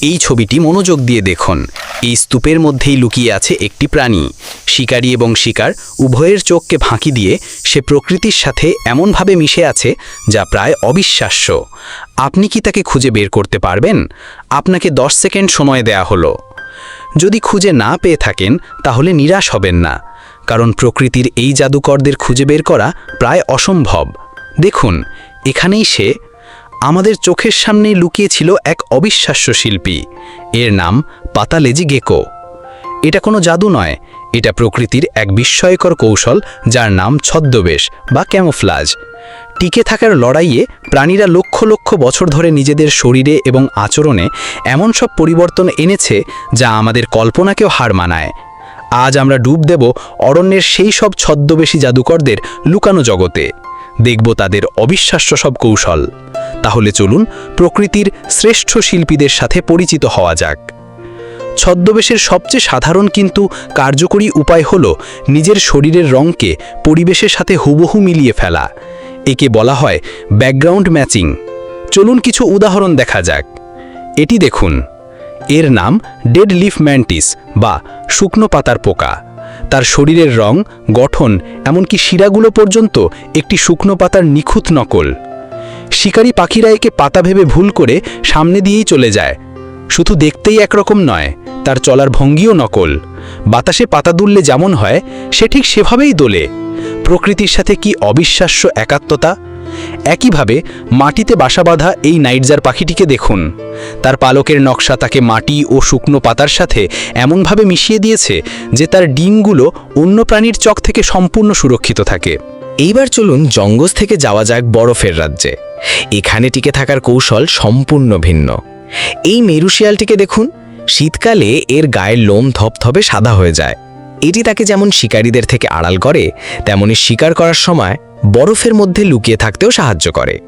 এই ছবিটি মনোযোগ দিয়ে দেখুন। এই স্তূপের মধ্যেই লুকিয়ে আছে একটি প্রাণী। শিকারী এবং শিকার উভয়ের চোখকে ফাঁকি দিয়ে সে প্রকৃতির সাথে এমনভাবে মিশে আছে যা প্রায় অবিশ্বাস্য। আপনি কি তাকে খুঁজে বের করতে পারবেন? আপনাকে দশ সেকেন্ড সময় দেয়া হলো। যদি খুঁজে না পেয়ে থাকেন, তাহলে নিরাশ হবেন না। কারণ প্রকৃতির এই জাদুকরদের খুঁজে বের করা প্রায় অসম্ভব। দেখুন, এখানেই সে আমাদের চোখের সামনেই লুকিয়েছিল এক অবিশ্বাস্য শিল্পী। এর নাম পাতালেজি গেকো। এটা কোনো জাদু নয়, এটা প্রকৃতির এক বিস্ময়কর কৌশল যার নাম ছদ্মবেশ বা ক্যামোফ্লাজ। টিকে থাকার লড়াইয়ে প্রাণীরা লক্ষ লক্ষ বছর ধরে নিজেদের শরীরে এবং আচরণে এমন সব পরিবর্তন এনেছে যা আমাদের কল্পনাকেও হার মানায়। আজ আমরা ডুব দেব অরণ্যের সেই সব ছদ্মবেশী জাদুকরদের লুকানো জগতে। দেখব তাদের অবিশ্বাস্য সব কৌশল। তাহলে চলুন প্রকৃতির শ্রেষ্ঠ শিল্পীদের সাথে পরিচিত হওয়া যাক। ছদ্মবেশের সবচেয়ে সাধারণ কিন্তু কার্যকরী উপায় হল নিজের শরীরের রঙকে পরিবেশের সাথে হুবহু মিলিয়ে ফেলা। একে বলা হয় ব্যাকগ্রাউন্ড ম্যাচিং। চলুন কিছু উদাহরণ দেখা যাক। এটি দেখুন। এর নাম ডেড লিফ ম্যান্টিস বা শুকনো পাতার পোকা। তার শরীরের রং, গঠন, এমনকি শিরাগুলো পর্যন্ত একটি শুকনো পাতার নিখুঁত নকল। শিকারী পাখিরা একে পাতা ভেবে ভুল করে সামনে দিয়েই চলে যায়। শুধু দেখতেই একরকম নয়, তার চলার ভঙ্গিও নকল। বাতাসে পাতা দুললে যেমন হয়, সে ঠিক সেভাবেই দোলে। প্রকৃতির সাথে কি অবিশ্বাস্য একাত্মতা? একইভাবে মাটিতে বাসা বাঁধা এই নাইটজার পাখিটিকে দেখুন। তার পালকের নকশা তাকে মাটি ও শুকনো পাতার সাথে এমনভাবে মিশিয়ে দিয়েছে যে তার ডিমগুলো অন্য প্রাণীর চক থেকে সম্পূর্ণ সুরক্ষিত থাকে। এইবার চলুন জঙ্গজ থেকে যাওয়া যাক বরফের রাজ্যে। এখানে টিকে থাকার কৌশল সম্পূর্ণ ভিন্ন। এই মেরুশিয়ালটিকে দেখুন, শীতকালে এর গায়ের লোম ধপধপে সাদা হয়ে যায়। এটি তাকে যেমন শিকারীদের থেকে আড়াল করে, তেমনি শিকার করার সময় বরফের মধ্যে লুকিয়ে থাকতেও সাহায্য করে।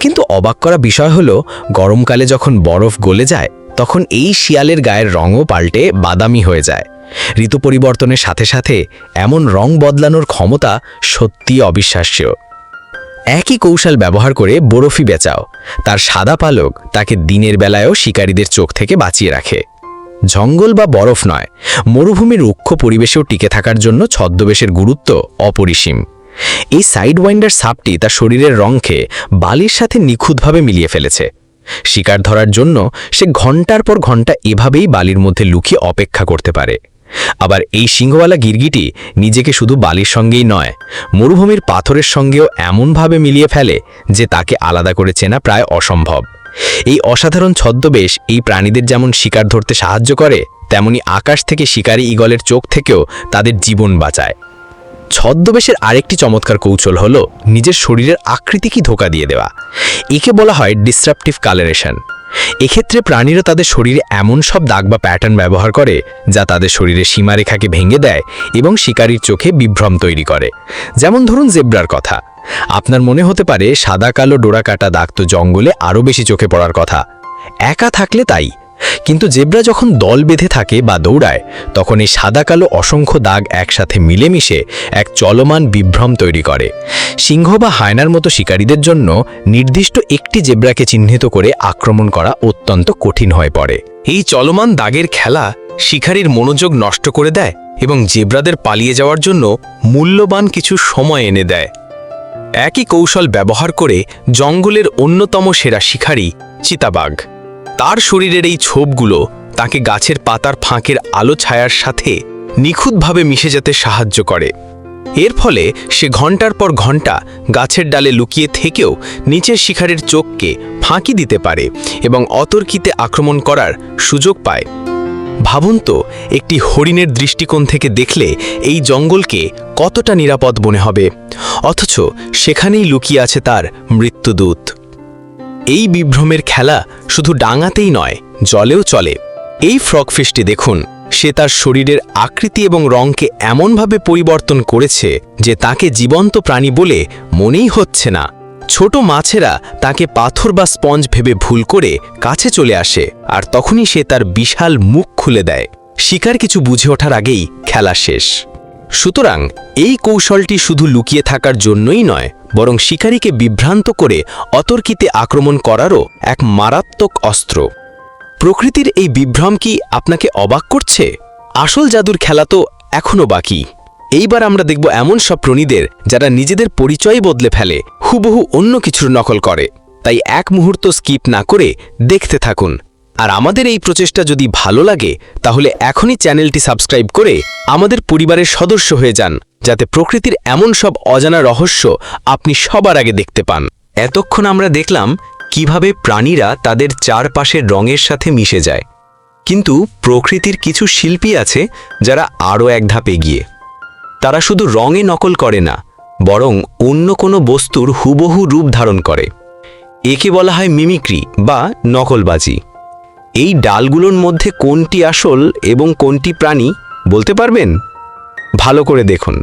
কিন্তু অবাক করা বিষয় হলো, গরমকালে যখন বরফ গলে যায়, তখন এই শিয়ালের গায়ের রঙও পাল্টে বাদামি হয়ে যায়। ঋতু পরিবর্তনের সাথে সাথে এমন রং বদলানোর ক্ষমতা সত্যি অবিশ্বাস্য। একই কৌশল ব্যবহার করে বরফি বেচাও। তার সাদা পালক তাকে দিনের বেলায়ও শিকারীদের চোখ থেকে বাঁচিয়ে রাখে। জঙ্গল বা বরফ নয়, মরুভূমির রুক্ষ পরিবেশেও টিকে থাকার জন্য ছদ্মবেশের গুরুত্ব অপরিসীম। এই সাইড ওয়াইন্ডার সাপটি তার শরীরের রঙকে বালির সাথে নিখুঁতভাবে মিলিয়ে ফেলেছে। শিকার ধরার জন্য সে ঘণ্টার পর ঘণ্টা এভাবেই বালির মধ্যে লুকিয়ে অপেক্ষা করতে পারে। আবার এই সিংহওয়ালা গিরগিটি নিজেকে শুধু বালির সঙ্গেই নয়, মরুভূমির পাথরের সঙ্গেও এমনভাবে মিলিয়ে ফেলে যে তাকে আলাদা করে চেনা প্রায় অসম্ভব। এই অসাধারণ ছদ্মবেশ এই প্রাণীদের যেমন শিকার ধরতে সাহায্য করে, তেমনি আকাশ থেকে শিকারী ইগলের চোখ থেকেও তাদের জীবন বাঁচায়। ছদ্মবেশের আরেকটি চমৎকার কৌশল হল নিজের শরীরের আকৃতিকে ধোকা দিয়ে দেওয়া। একে বলা হয় ডিসরাপটিভ কালারেশন এক্ষেত্রে প্রাণীরা তাদের শরীরে এমন সব দাগ বা প্যাটার্ন ব্যবহার করে যা তাদের শরীরে সীমারেখাকে ভেঙে দেয় এবং শিকারীর চোখে বিভ্রম তৈরি করে। যেমন ধরুন জেব্রার কথা। আপনার মনে হতে পারে সাদা কালো ডোরা কাটা দাগ তো জঙ্গলে আরও বেশি চোখে পড়ার কথা। একা থাকলে তাই। কিন্তু জেব্রা যখন দল বেঁধে থাকে বা দৌড়ায়, তখন এই সাদা কালো অসংখ্য দাগ একসাথে মিলেমিশে এক চলমান বিভ্রম তৈরি করে। সিংহ বা হায়নার মতো শিকারীদের জন্য নির্দিষ্ট একটি জেব্রাকে চিহ্নিত করে আক্রমণ করা অত্যন্ত কঠিন হয়ে পড়ে। এই চলমান দাগের খেলা শিকারীর মনোযোগ নষ্ট করে দেয় এবং জেব্রাদের পালিয়ে যাওয়ার জন্য মূল্যবান কিছু সময় এনে দেয়। একই কৌশল ব্যবহার করে জঙ্গলের অন্যতম সেরা শিকারী চিতাবাঘ। তার শরীরের এই ছোপগুলো তাকে গাছের পাতার ফাঁকের আলো ছায়ার সাথে নিখুঁতভাবে মিশে যেতে সাহায্য করে। এর ফলে সে ঘণ্টার পর ঘণ্টা গাছের ডালে লুকিয়ে থেকেও নিচের শিখারের চোখকে ফাঁকি দিতে পারে এবং অতর্কিতে আক্রমণ করার সুযোগ পায়। ভাবুন তো, একটি হরিণের দৃষ্টিকোণ থেকে দেখলে এই জঙ্গলকে কতটা নিরাপদ মনে হবে। অথচ সেখানেই লুকিয়ে আছে তার মৃত্যুদূত। এই বিভ্রমের খেলা শুধু ডাঙাতেই নয়, জলেও চলে। এই ফ্রকফিশটি দেখুন, সে তার শরীরের আকৃতি এবং রঙকে এমনভাবে পরিবর্তন করেছে যে তাকে জীবন্ত প্রাণী বলে মনেই হচ্ছে না। ছোট মাছেরা তাকে পাথর বা স্পঞ্জ ভেবে ভুল করে কাছে চলে আসে আর তখনই সে তার বিশাল মুখ খুলে দেয়। শিকার কিছু বুঝে ওঠার আগেই খেলা শেষ। সুতরাং এই কৌশলটি শুধু লুকিয়ে থাকার জন্যই নয়, বরং শিকারীকে বিভ্রান্ত করে অতর্কিতে আক্রমণ করারও এক মারাত্মক অস্ত্র। প্রকৃতির এই বিভ্রম কি আপনাকে অবাক করছে? আসল জাদুর খেলা তো এখনও বাকি। এইবার আমরা দেখব এমন সব প্রাণীদের যারা নিজেদের পরিচয় বদলে ফেলে, হুবহু অন্য কিছুর নকল করে। তাই এক মুহূর্ত স্কিপ না করে দেখতে থাকুন। আর আমাদের এই প্রচেষ্টা যদি ভালো লাগে, তাহলে এখনই চ্যানেলটি সাবস্ক্রাইব করে আমাদের পরিবারের সদস্য হয়ে যান, যাতে প্রকৃতির এমন সব অজানা রহস্য আপনি সবার আগে দেখতে পান। এতক্ষণ আমরা দেখলাম কীভাবে প্রাণীরা তাদের চারপাশের রঙের সাথে মিশে যায়। কিন্তু প্রকৃতির কিছু শিল্পী আছে যারা আরও এক ধাপ এগিয়ে। তারা শুধু রঙে নকল করে না, বরং অন্য কোনো বস্তুর হুবহু রূপ ধারণ করে। একে বলা হয় মিমিক্রি বা নকলবাজি। এই ডালগুলোর মধ্যে কোনটি আসল এবং কোনটি প্রাণী বলতে পারবেন? ভালো করে দেখুন।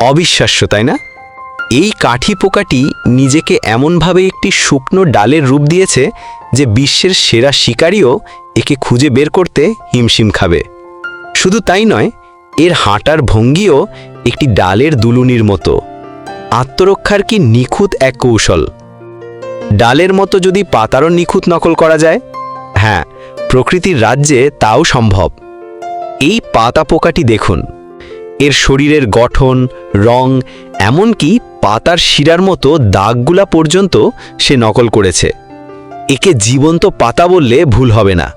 অবিশ্বাস্য, তাই না? এই কাঠি পোকাটি নিজেকে এমনভাবে একটি শুকনো ডালের রূপ দিয়েছে যে বিশ্বের সেরা শিকারীও একে খুঁজে বের করতে হিমশিম খাবে। শুধু তাই নয়, এর হাঁটার ভঙ্গিও একটি ডালের দুলুনির মতো। আত্মরক্ষার কি নিখুঁত এক কৌশল? ডালের মতো যদি পাতারও নিখুঁত নকল করা যায় হ্যাঁ প্রকৃতির রাজ্যে তাও সম্ভব। এই পাতা পোকাটি দেখুন। এর শরীরের গঠন, রং, এমনকি পাতার শিরার মতো দাগগুলা পর্যন্ত সে নকল করেছে। একে জীবন্ত পাতা বললে ভুল হবে না।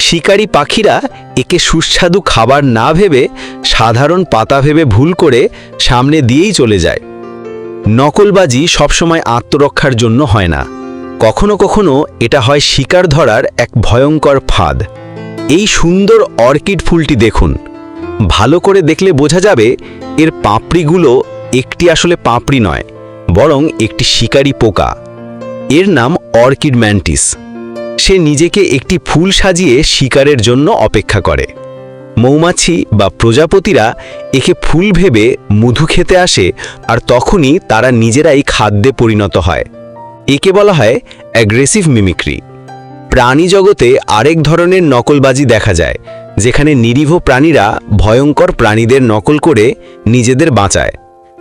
শিকারী পাখিরা একে সুস্বাদু খাবার না ভেবে সাধারণ পাতা ভেবে ভুল করে সামনে দিয়েই চলে যায়। নকলবাজি সবসময় আত্মরক্ষার জন্য হয় না। কখনো কখনো এটা হয় শিকার ধরার এক ভয়ঙ্কর ফাঁদ। এই সুন্দর অর্কিড ফুলটি দেখুন। ভালো করে দেখলে বোঝা যাবে এর পাপড়িগুলো একটি আসলে পাপড়ি নয়, বরং একটি শিকারী পোকা। এর নাম অর্কিড ম্যান্টিস। সে নিজেকে একটি ফুল সাজিয়ে শিকারের জন্য অপেক্ষা করে। মৌমাছি বা প্রজাপতিরা একে ফুল ভেবে মধু খেতে আসে আর তখনই তারা নিজেরাই খাদ্যে পরিণত হয়। একে বলা হয় অ্যাগ্রেসিভ মিমিক্রি প্রাণী জগতে আরেক ধরনের নকলবাজি দেখা যায়, যেখানে নিরীহ প্রাণীরা ভয়ঙ্কর প্রাণীদের নকল করে নিজেদের বাঁচায়।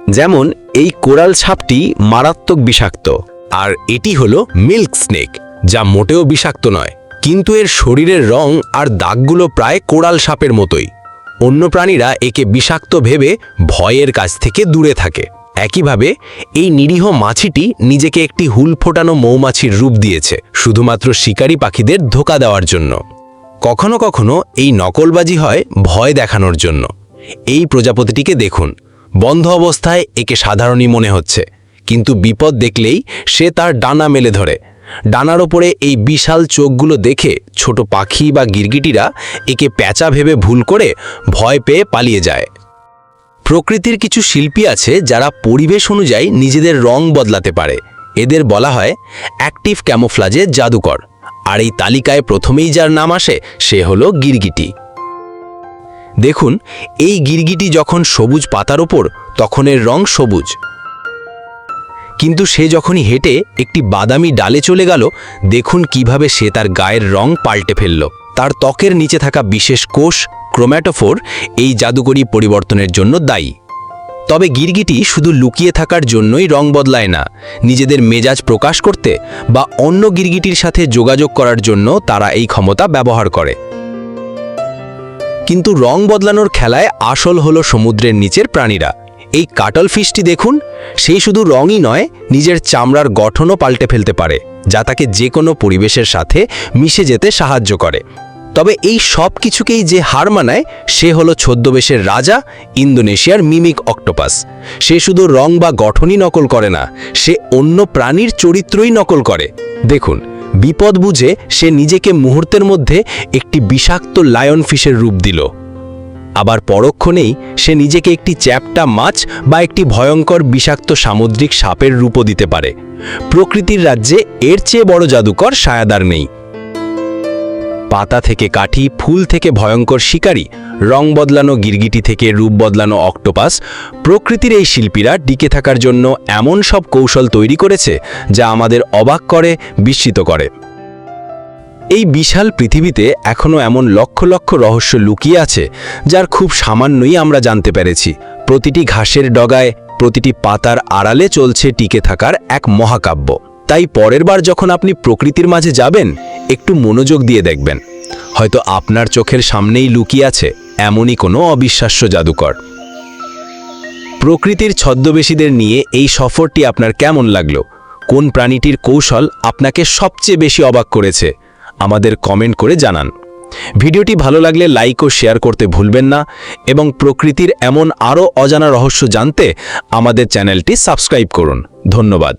যেমন, এই কোরাল ছাপটি মারাত্মক বিষাক্ত, আর এটি হলো মিল্ক স্নেক যা মোটেও বিষাক্ত নয়। কিন্তু এর শরীরের রং আর দাগগুলো প্রায় কোরাল সাপের মতোই। অন্য প্রাণীরা একে বিষাক্ত ভেবে ভয়ের কাছ থেকে দূরে থাকে। একইভাবে, এই নিরীহ মাছিটি নিজেকে একটি হুল ফোটানো মৌমাছির রূপ দিয়েছে, শুধুমাত্র শিকারী পাখিদের ধোকা দেওয়ার জন্য। কখনো কখনো এই নকলবাজি হয় ভয় দেখানোর জন্য। এই প্রজাপতিটিকে দেখুন, বন্ধ অবস্থায় একে সাধারণই মনে হচ্ছে, কিন্তু বিপদ দেখলেই সে তার ডানা মেলে ধরে। ডানার ওপরে এই বিশাল চোখগুলো দেখে ছোট পাখি বা গিরগিটিরা একে প্যাঁচা ভেবে ভুল করে ভয় পেয়ে পালিয়ে যায়। প্রকৃতির কিছু শিল্পী আছে যারা পরিবেশ অনুযায়ী নিজেদের রং বদলাতে পারে। এদের বলা হয় অ্যাক্টিভ ক্যামোফ্লাজে জাদুকর। আর এই তালিকায় প্রথমেই যার নাম আসে, সে হলো গিরগিটি। দেখুন, এই গিরগিটি যখন সবুজ পাতার ওপর, তখন এর রং সবুজ। কিন্তু সে যখনই হেঁটে একটি বাদামি ডালে চলে গেল, দেখুন কীভাবে সে তার গায়ের রং পাল্টে ফেলল। তার ত্বকের নিচে থাকা বিশেষ কোষ ক্রোম্যাটোফোর এই জাদুকরী পরিবর্তনের জন্য দায়ী। তবে গিরগিটি শুধু লুকিয়ে থাকার জন্যই রং বদলায় না, নিজেদের মেজাজ প্রকাশ করতে বা অন্য গিরগিটির সাথে যোগাযোগ করার জন্য তারা এই ক্ষমতা ব্যবহার করে। কিন্তু রং বদলানোর খেলায় আসল হলো সমুদ্রের নিচের প্রাণীরা। এই কাটল ফিশটি দেখুন, সেই শুধু রঙই নয়, নিজের চামড়ার গঠনও পাল্টে ফেলতে পারে, যা তাকে যে কোনো পরিবেশের সাথে মিশে যেতে সাহায্য করে। তবে এই সব কিছুকেই যে হার মানায়, সে হলো ছদ্মবেশের রাজা, ইন্দোনেশিয়ার মিমিক অক্টোপাস। সে শুধু রং বা গঠনই নকল করে না, সে অন্য প্রাণীর চরিত্রই নকল করে। দেখুন, বিপদ বুঝে সে নিজেকে মুহূর্তের মধ্যে একটি বিষাক্ত লায়ন ফিশের রূপ দিল। আবার পরক্ষণেই সে নিজেকে একটি চ্যাপ্টা মাছ বা একটি ভয়ঙ্কর বিষাক্ত সামুদ্রিক সাপের রূপও দিতে পারে। প্রকৃতির রাজ্যে এর চেয়ে বড় জাদুকর সায়াদার নেই। পাতা থেকে কাঠি, ফুল থেকে ভয়ঙ্কর শিকারী, রং বদলানো গিরগিটি থেকে রূপ বদলানো অক্টোপাস, প্রকৃতির এই শিল্পীরা টিকে থাকার জন্য এমন সব কৌশল তৈরি করেছে যা আমাদের অবাক করে, বিস্মিত করে। এই বিশাল পৃথিবীতে এখনও এমন লক্ষ লক্ষ রহস্য লুকিয়ে আছে যার খুব সামান্যই আমরা জানতে পেরেছি। প্রতিটি ঘাসের ডগায়, প্রতিটি পাতার আড়ালে চলছে টিকে থাকার এক মহাকাব্য। তাই পরের বার যখন আপনি প্রকৃতির মাঝে যাবেন, একটু মনোযোগ দিয়ে দেখবেন। হয়তো আপনার চোখের সামনেই লুকিয়ে আছে এমনই কোনো অবিশ্বাস্য জাদুকর। প্রকৃতির ছদ্মবেশীদের নিয়ে এই সফরটি আপনার কেমন লাগল? কোন প্রাণীটির কৌশল আপনাকে সবচেয়ে বেশি অবাক করেছে? আমাদের কমেন্ট করে জানান। ভিডিওটি ভালো লাগলে লাইক ও শেয়ার করতে ভুলবেন না এবং প্রকৃতির এমন আরও অজানা রহস্য জানতে আমাদের চ্যানেলটি সাবস্ক্রাইব করুন। ধন্যবাদ।